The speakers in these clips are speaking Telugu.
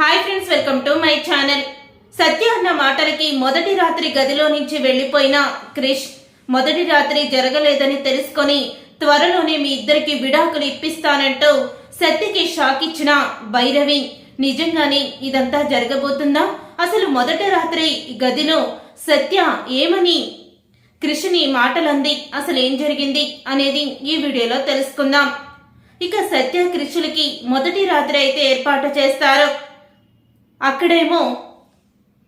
Hi friends welcome to my channel. Satya అన్న మాటలకి మొదటి రాత్రి గదిలో నుంచి వెళ్ళిపోయిన క్రిష్ మొదటి రాత్రి జరగలేదని తెలుసుకొని త్వరలోనే మీ ఇద్దరికి విడాకులు ఇప్పిస్తానంటూ సత్యకి షాక్ ఇచ్చిన భైరవి. నిజంగానే ఇదంతా జరగబోతుందా? అసలు మొదటి రాత్రి గదిలో సత్య ఏమని కృష్ణి మాటలంది అసలు ఏం జరిగింది అనేది ఈ వీడియోలో తెలుసుకుందాం. ఇక సత్య కృషులకి మొదటి రాత్రి అయితే ఏర్పాటు చేస్తారు. అక్కడేమో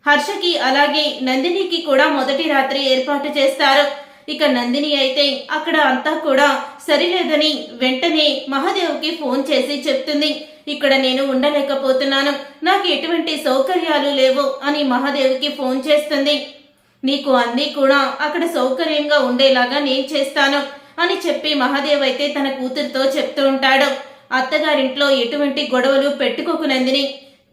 హర్షకి అలాగే నందినికి కూడా మొదటి రాత్రి ఏర్పాటు చేస్తారు. ఇక నందిని అయితే అక్కడ అంతా కూడా సరిలేదని వెంటనే మహాదేవ్కి ఫోన్ చేసి చెప్తుంది. ఇక్కడ నేను ఉండలేకపోతున్నాను. నాకు ఎటువంటి సౌకర్యాలు లేవు అని మహాదేవ్కి ఫోన్ చేస్తుంది. నీకు అన్నీ కూడా అక్కడ సౌకర్యంగా ఉండేలాగా నేను చేస్తాను అని చెప్పి మహాదేవ్ అయితే తన కూతురుతో చెప్తూ ఉంటాడు. అత్తగారింట్లో ఎటువంటి గొడవలు పెట్టుకోకు నందిని.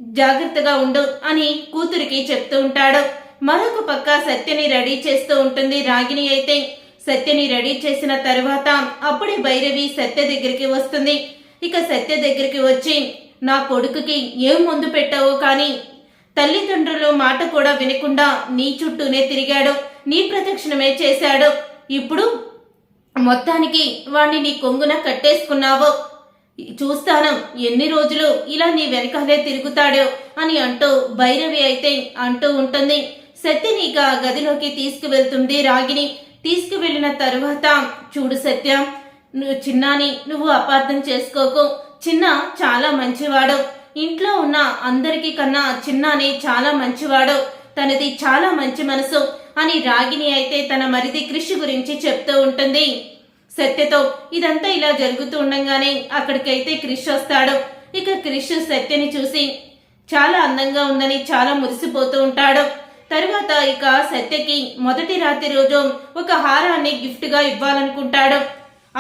జాగ్రత్తగా ఉండు అని కూతురికి చెప్తూ ఉంటాడు. మరొక పక్క సత్యని రెడీ చేస్తూ ఉంటుంది రాగిని అయితే. సత్యని రెడీ చేసిన తర్వాత అప్పుడే భైరవి సత్య దగ్గరికి వస్తుంది. ఇక సత్య దగ్గరికి వచ్చి నా కొడుకుకి ఏం ముందు పెట్టావో కానీ? తల్లిదండ్రులు మాట కూడా వినకుండా నీ చుట్టూనే తిరిగాడు. నీ ప్రదక్షిణమే చేశాడు. ఇప్పుడు మొత్తానికి వాణ్ణి నీ కొంగున కట్టేసుకున్నావు. చూస్తాను. ఎన్ని రోజులు ఇలా నీ వెనకాలే తిరుగుతాడో అని అంటూ భైరవి అయితే అంటూ ఉంటుంది. సత్యని ఇక గదిలోకి తీసుకువెళ్తుంది రాగిని తీసుకువెళ్ళిన తరువాత చూడు సత్యం నువ్వు చిన్నాని నువ్వు అపార్థం చేసుకోకు. చిన్న చాలా మంచివాడు. ఇంట్లో ఉన్న అందరికీ కన్నా చిన్నాని చాలా మంచివాడు. తనది చాలా మంచి మనసు అని రాగిని అయితే తన మరిది కృషి గురించి చెప్తూ ఉంటుంది. సత్యతో ఇదంతా ఇలా జరుగుతూ ఉండగానే అక్కడికైతే క్రిష్ వస్తాడు. ఇక క్రిష్ సత్యని చూసి చాలా అందంగా ఉందని చాలా మురిసిపోతూ ఉంటాడు. తరువాత ఇక సత్యకి మొదటి రాత్రి రోజు ఒక హారాన్ని గిఫ్ట్గా ఇవ్వాలనుకుంటాడు.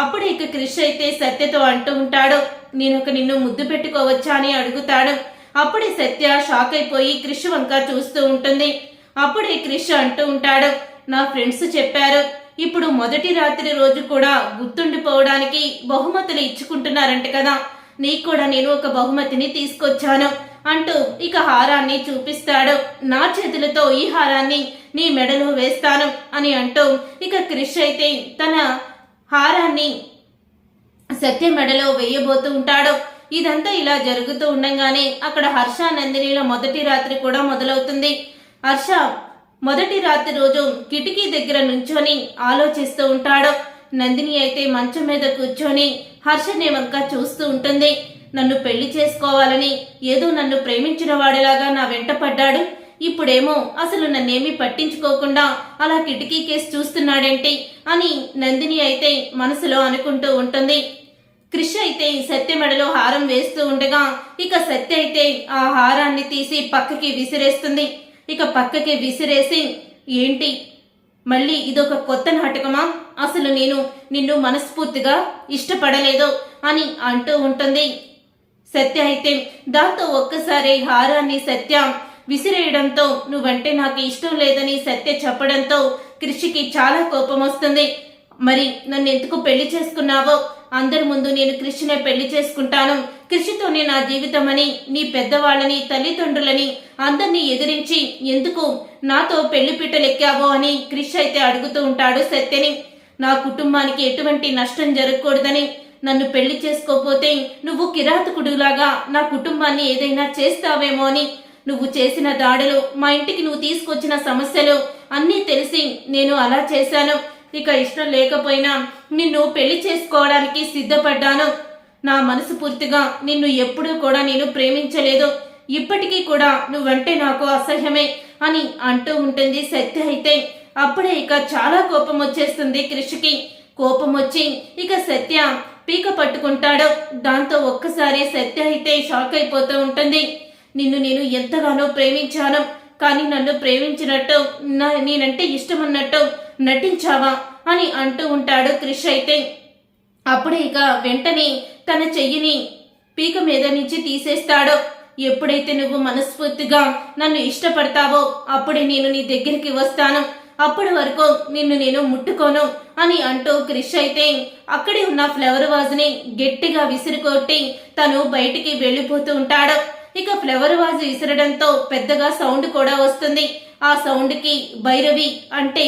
అప్పుడు ఇక క్రిష్ అయితే సత్యతో అంటూ ఉంటాడు. నేను ఒక నిన్ను ముద్దు పెట్టుకోవచ్చా అని అడుగుతాడు. అప్పుడే సత్య షాక్ అయిపోయి క్రిష్ వంక చూస్తూ ఉంటుంది. అప్పుడే క్రిష్ అంటూ ఉంటాడు నా ఫ్రెండ్స్ చెప్పారు ఇప్పుడు మొదటి రాత్రి రోజు కూడా గుర్తుండిపోవడానికి బహుమతులు ఇచ్చుకుంటున్నారంట కదా. నీకు కూడా నేను ఒక బహుమతిని తీసుకొచ్చాను అంటూ ఇక హారాన్ని చూపిస్తాడు. నా చేతులతో ఈ హారాన్ని నీ మెడలో వేస్తాను అని అంటూ ఇక క్రిష్ అయితే తన హారాన్ని సత్య మెడలో వేయబోతూ ఉంటాడు. ఇదంతా ఇలా జరుగుతూ ఉండగానే అక్కడ హర్ష నందినిల మొదటి రాత్రి కూడా మొదలవుతుంది. హర్ష మొదటి రాత్రి రోజు కిటికీ దగ్గర నుంచొని ఆలోచిస్తూ ఉంటాడు. నందిని అయితే మంచం మీద కూర్చొని హర్షనే వంక చూస్తూ ఉంటుంది. నన్ను పెళ్ళి చేసుకోవాలని ఏదో నన్ను ప్రేమించిన వాడిలాగా నా వెంట పడ్డాడు. ఇప్పుడేమో అసలు నన్నేమీ పట్టించుకోకుండా అలా కిటికీ కేసు చూస్తున్నాడేంటి అని నందిని అయితే మనసులో అనుకుంటూ ఉంటుంది. కృష్ అయితే సత్య మెడలో హారం వేస్తూ ఉండగా ఇక సత్య అయితే ఆ హారాన్ని తీసి పక్కకి విసిరేస్తుంది. ఇక పక్కకి విసిరేసి ఏంటి? మళ్ళీ ఇదొక కొత్త నాటకమా? అసలు నేను నిన్ను మనస్ఫూర్తిగా ఇష్టపడలేదు అని అంటూ ఉంటుంది. సత్య అయితే దాంతో ఒక్కసారి హారాన్ని సత్య విసిరేయడంతో నువ్వంటే నాకు ఇష్టం లేదని సత్య చెప్పడంతో కృషికి చాలా కోపం వస్తుంది. మరి నన్ను ఎందుకు పెళ్ళి చేసుకున్నావో? అందరి ముందు నేను కృష్ణనే పెళ్ళి చేసుకుంటాను. కృషితోనే నా జీవితం అని నీ పెద్దవాళ్ళని తల్లిదండ్రులని అందరినీ ఎదిరించి ఎందుకు నాతో పెళ్ళి పిట్టలెక్కావో అని క్రిష్ అయితే అడుగుతూ ఉంటాడు సత్యని. నా కుటుంబానికి ఎటువంటి నష్టం జరగకూడదని నన్ను పెళ్ళి చేసుకోపోతే నువ్వు కిరాతకుడులాగా నా కుటుంబాన్ని ఏదైనా చేస్తావేమో అని. నువ్వు చేసిన దాడులు మా ఇంటికి నువ్వు తీసుకొచ్చిన సమస్యలు అన్నీ తెలిసి నేను అలా చేశాను. ఇక ఇష్టం లేకపోయినా నిన్ను పెళ్ళి చేసుకోవడానికి సిద్ధపడ్డాను. నా మనసు పూర్తిగా నిన్ను ఎప్పుడూ కూడా నేను ప్రేమించలేదు. ఇప్పటికీ కూడా నువ్వంటే నాకు అసహ్యమే అని అంటూ ఉంటుంది సత్య అయితే. అప్పుడే ఇక చాలా కోపం వచ్చేస్తుంది కృషికి కోపం వచ్చి ఇక సత్య పీక పట్టుకుంటాడు. దాంతో ఒక్కసారి సత్య అయితే షాక్ అయిపోతూ ఉంటుంది. నిన్ను నేను ఎంతగానో ప్రేమించాను. కానీ నన్ను ప్రేమించినట్టు నా నేనంటే ఇష్టమన్నట్టు నటించావా అని అంటూ ఉంటాడు క్రిష్ అయితే. అప్పుడే ఇక వెంటనే తన చెయ్యిని పీక మీద నుంచి తీసేస్తాడు. ఎప్పుడైతే నువ్వు మనస్ఫూర్తిగా నన్ను ఇష్టపడతావో అప్పుడే నేను నీ దగ్గరికి వస్తాను. అప్పటి వరకు నిన్ను నేను ముట్టుకోను అని అంటూ క్రిష్ అయితే అక్కడే ఉన్న ఫ్లవర్ వాజ్ని గట్టిగా విసిరికొట్టి తను బయటికి వెళ్ళిపోతూ ఉంటాడు. ఇక ఫ్లవర్ వాజ్ విసరడంతో పెద్దగా సౌండ్ కూడా వస్తుంది. ఆ సౌండ్కి భైరవి అంటే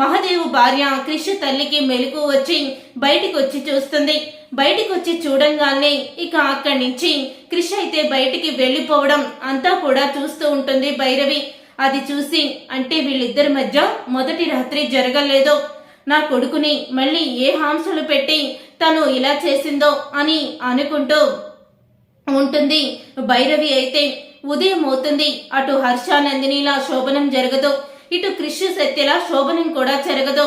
మహదేవు భార్య క్రిష్ తల్లికి మెలకు వచ్చి బయటికి వచ్చి చూస్తుంది. బయటికి వచ్చి చూడంగానే ఇక అక్కడి నుంచి క్రిష్ అయితే బయటికి వెళ్ళిపోవడం అంతా కూడా చూస్తూ ఉంటుంది భైరవి. అది చూసి అంటే వీళ్ళిద్దరి మధ్య మొదటి రాత్రి జరగలేదు. నా కొడుకుని మళ్ళీ ఏ హాంసలు పెట్టి తను ఇలా చేసిందో అని అనుకుంటూ ఉంటుంది. భైరవి అయితే ఉదయం అవుతుంది. అటు హర్ష నందినిలా శోభనం జరగదు. ఇటు కృష్ణ సత్యలా శోభనం కూడా జరగదు.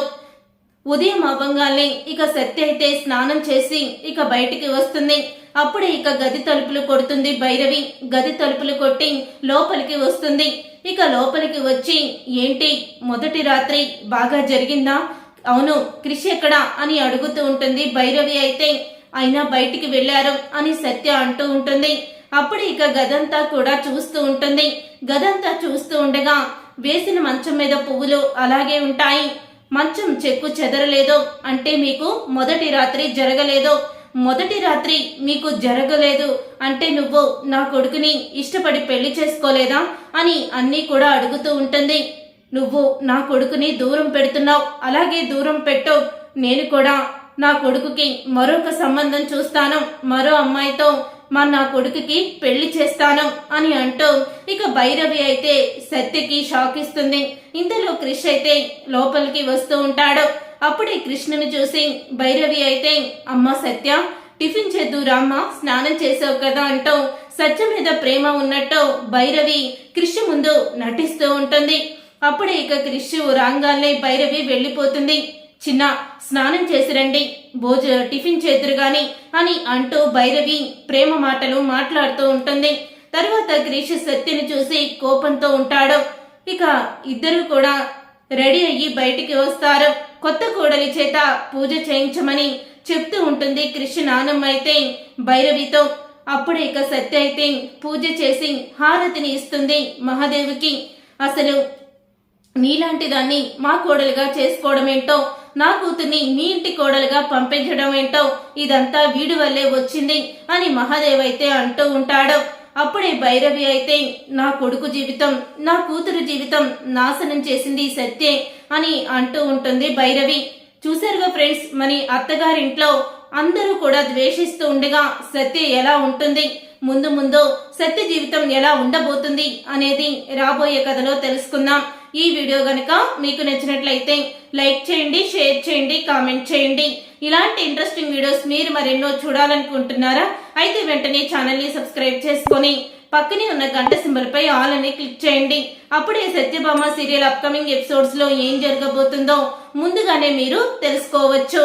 ఉదయం అవ్వంగానే ఇక సత్య అయితే స్నానం చేసి ఇక బయటికి వస్తుంది. అప్పుడే ఇక గది తలుపులు కొడుతుంది భైరవి. గది తలుపులు కొట్టి లోపలికి వస్తుంది. ఇక లోపలికి వచ్చి ఏంటి? మొదటి రాత్రి బాగా జరిగిందా? అవును కృషి ఎక్కడా? అని అడుగుతూ ఉంటుంది భైరవి అయితే. అయినా బయటికి వెళ్ళారు అని సత్య అంటూ ఉంటుంది. అప్పుడు ఇక గదంతా కూడా చూస్తూ ఉంటుంది. గదంతా చూస్తూ ఉండగా వేసిన మంచం మీద పువ్వులు అలాగే ఉంటాయి. మంచం చెక్కు చెదరలేదు. అంటే మీకు మొదటి రాత్రి జరగలేదు. మొదటి రాత్రి మీకు జరగలేదు. అంటే నువ్వు నా కొడుకుని ఇష్టపడి పెళ్ళి చేసుకోలేదా అని అన్నీ కూడా అడుగుతూ ఉంటుంది. నువ్వు నా కొడుకుని దూరం పెడుతున్నావు. అలాగే దూరం పెట్టు. నేను కూడా నా కొడుకుకి మరొక సంబంధం చూస్తాను. మరో అమ్మాయితో మా నా కొడుకుకి పెళ్ళి చేస్తాను అని అంటూ ఇక భైరవి అయితే సత్యకి షాక్ ఇస్తుంది. ఇంతలో క్రిష్ అయితే లోపలికి వస్తూ ఉంటాడు. అప్పుడే కృష్ణను చూసి భైరవి అయితే అమ్మ సత్య టిఫిన్ చేద్దు రామ్మ స్నానం చేసావు కదా అంటూ సత్య మీద ప్రేమ ఉన్నట్టు భైరవి కృష్ ముందు నటిస్తూ ఉంటుంది. అప్పుడే ఇక క్రిష్ రాంగాల్నే భైరవి వెళ్ళిపోతుంది. చిన్న స్నానం చేసి రండి భోజ టిఫిన్ చేతురు గాని అని అంటూ భైరవి ప్రేమ మాటలు మాట్లాడుతూ ఉంటుంది. తర్వాత క్రిష్ సత్యని చూసి కోపంతో ఉంటాడు. ఇక ఇద్దరు కూడా రెడీ అయ్యి బయటికి వస్తారు. కొత్త కోడలి చేత పూజ చేయించమని చెప్తూ ఉంటుంది కృష్ణ నానమ్మ అయితే భైరవితో. అప్పుడు ఇక సత్య అయితే పూజ చేసి హారతిని ఇస్తుంది మహాదేవికి. అసలు నీలాంటి దాన్ని మా కోడలుగా చేసుకోవడం ఏంటో నా కూతుర్ని మీ ఇంటి కోడలుగా పంపించడం ఏంటో ఇదంతా వీడి వల్లే వచ్చింది అని మహాదేవ్ అయితే అంటూ ఉంటాడు. అప్పుడే భైరవి అయితే నా కొడుకు జీవితం నా కూతురు జీవితం నాశనం చేసింది సత్యే అని అంటూ ఉంటుంది భైరవి. చూశారుగా ఫ్రెండ్స్ మరి అత్తగారింట్లో అందరూ కూడా ద్వేషిస్తూ ఉండగా సత్య ఎలా ఉంటుంది? ముందు ముందు సత్య జీవితం ఎలా ఉండబోతుంది అనేది రాబోయే కథలో తెలుసుకుందాం. ఈ వీడియో కనుక మీకు నచ్చినట్లయితే లైక్ చేయండి షేర్ చేయండి కామెంట్ చేయండి. ఇలాంటి ఇంట్రెస్టింగ్ వీడియోస్ మీరు మరెన్నో చూడాలనుకుంటున్నారా? అయితే వెంటనే ఛానల్ని సబ్స్క్రైబ్ చేసుకొని పక్కనే ఉన్న గంట సింబల్ పై ఆల్ అని క్లిక్ చేయండి. అప్పుడే సత్యభామ సీరియల్ అప్కమింగ్ ఎపిసోడ్స్లో ఏం జరగబోతుందో ముందుగానే మీరు తెలుసుకోవచ్చు.